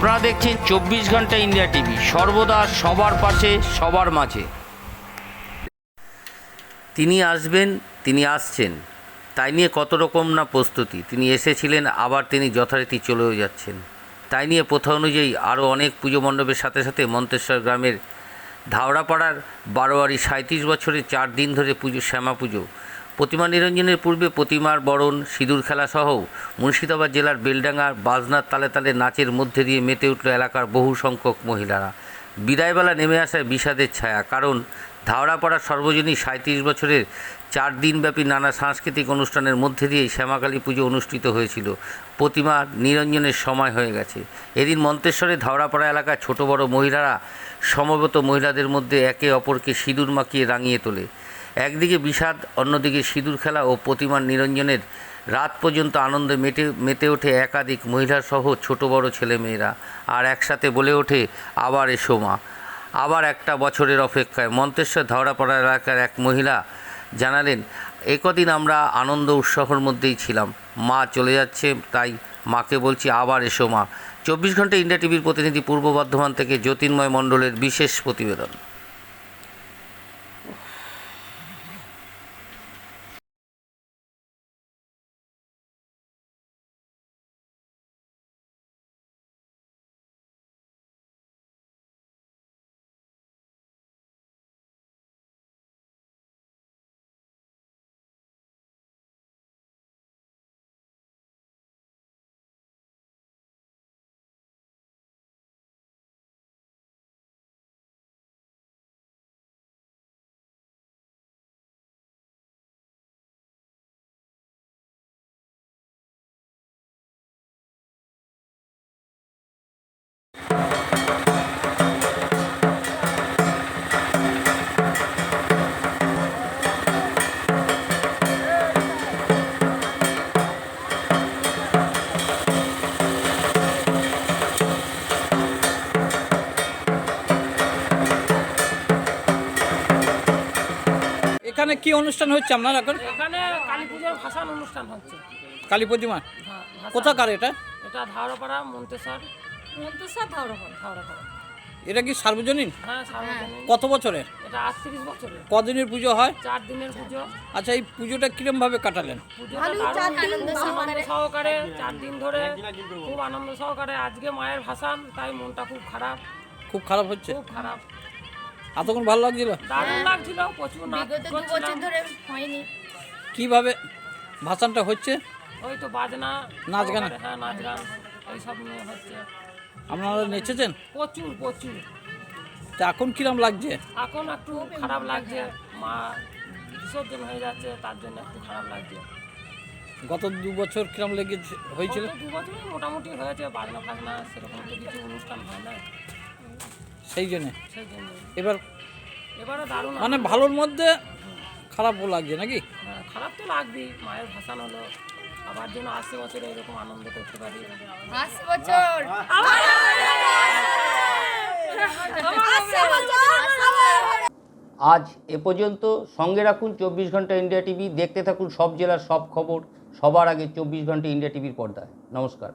আপনারা দেখছেন চব্বিশ ঘণ্টা ইন্ডিয়া টিভি। সর্বদা সবার পাশে, সবার মাঝে। তিনি আসবেন, তিনি আসছেন। তাই নিয়ে কত রকম না প্রস্তুতি। তিনি এসেছিলেন, আবার তিনি যথারীতি চলেও যাচ্ছেন। তাই নিয়ে প্রথা অনুযায়ী আরও অনেক পুজো মণ্ডপের সাথে সাথে মন্তেশ্বর গ্রামের ধাওড়াপাড়ার বারোয়ারি সাঁত্রিশ বছরের চার দিন ধরে পুজো শ্যামা পুজো প্রতিমা নিরঞ্জনের পূর্বে প্রতিমার বরণ, সিঁদুর খেলা সহ মুর্শিদাবাদ জেলার বেলডাঙ্গার বাজনার তালে তালে নাচের মধ্যে দিয়ে মেতে উঠল এলাকার বহু সংখ্যক মহিলারা। বিদায়বেলা নেমে আসায় বিষাদের ছায়া, কারণ ধাওড়াপাড়ার সর্বজনীন সাঁত্রিশ বছরের চার দিনব্যাপী নানা সাংস্কৃতিক অনুষ্ঠানের মধ্যে দিয়েই শ্যামাকালী পুজো অনুষ্ঠিত হয়েছিল। প্রতিমা নিরঞ্জনের সময় হয়ে গেছে। এদিন মন্তেশ্বরে ধাওড়াপাড়া এলাকার ছোট বড় মহিলারা, সমবেত মহিলাদের মধ্যে একে অপরকে সিঁদুর মাখিয়ে রাঙিয়ে তোলে। একদিকে বিষাদ, অন্যদিকে সিঁদুর খেলা ও প্রতিমার নিরঞ্জনের রাত পর্যন্ত আনন্দে মেটে, মেতে ওঠে একাধিক মহিলাসহ ছোট বড় ছেলেমেয়েরা। আর একসাথে বলে ওঠে, আবার এসো মা। আবার একটা বছরের অপেক্ষায় মন্তেশ্বর ধাওড়াপাড়া এলাকার এক মহিলা জানালেন, একদিন আমরা আনন্দ উৎসবের মধ্যেই ছিলাম। মা চলে যাচ্ছে, তাই মাকে বলছি, আবার এসো মা। চব্বিশ ঘণ্টা ইন্ডিয়া টিভির প্রতিনিধি পূর্ব বর্ধমান থেকে জ্যোতির্ময় মণ্ডলের বিশেষ প্রতিবেদন। এখানে কি অনুষ্ঠান হচ্ছে আপনার এখন? এখানে কালী পুজোর অনুষ্ঠান হচ্ছে। কালী প্রতিমা? হ্যাঁ, কোথাকার এটা? এটা ধারপাড়া মন্তেশ্বর। মন্তেশ্বর এটা কি সার্বজনীন? হ্যাঁ সার্বজনীন। কত বছরের? এটা আটত্রিশ বছরের। কদিনের পুজো হয়? চার দিনের পুজো। আচ্ছা এই পুজোটা কিরম ভাবে কাটালেন? পুজোটা আনন্দ সহকারে চার দিন ধরে খুব আনন্দ সহকারে। আজকে মায়ের ভাসান তাই মনটা খুব খারাপ। খুব খারাপ হচ্ছে? খুব খারাপ। এতক্ষণ ভালো লাগছিল? দারুণ লাগছিল প্রচুর বিগত দু বছর ধরে হয়নি। কীভাবে ভাসানটা হচ্ছে? ওই তো বাজনা নাচ গান? হ্যাঁ নাচ গান এইসব নিয়ে হচ্ছে। আপনারা নেচেছেন? প্রচুর প্রচুর। তা এখন কিরম লাগছে? এখন একটু খারাপ লাগছে। মা বিসর্জন হয়ে যাচ্ছে তার জন্য একটু খারাপ লাগছে। গত দু বছর কিরম লেগে হয়েছিল? গত দু বছরই মোটামুটি হয়েছে বাজনা ফাজনা সেরকম তো কিছু অনুষ্ঠান হয় না। সেই জন্যে? সেই জন্য। এবার এবারে দারুণ মানে ভালোর মধ্যে খারাপও লাগছে নাকি? হ্যাঁ, খারাপ তো লাগবেই মায়ের ভাসান হলো। আবার যেন আশি বছর এরকম আনন্দ করতে পারি। আশি বছর। আজ এ পর্যন্ত সঙ্গে রাখুন চব্বিশ ঘণ্টা ইন্ডিয়া টিভি দেখতে থাকুন সব জেলার সব খবর সবার আগে চব্বিশ ঘণ্টা ইন্ডিয়া টিভির পর্দায়। নমস্কার।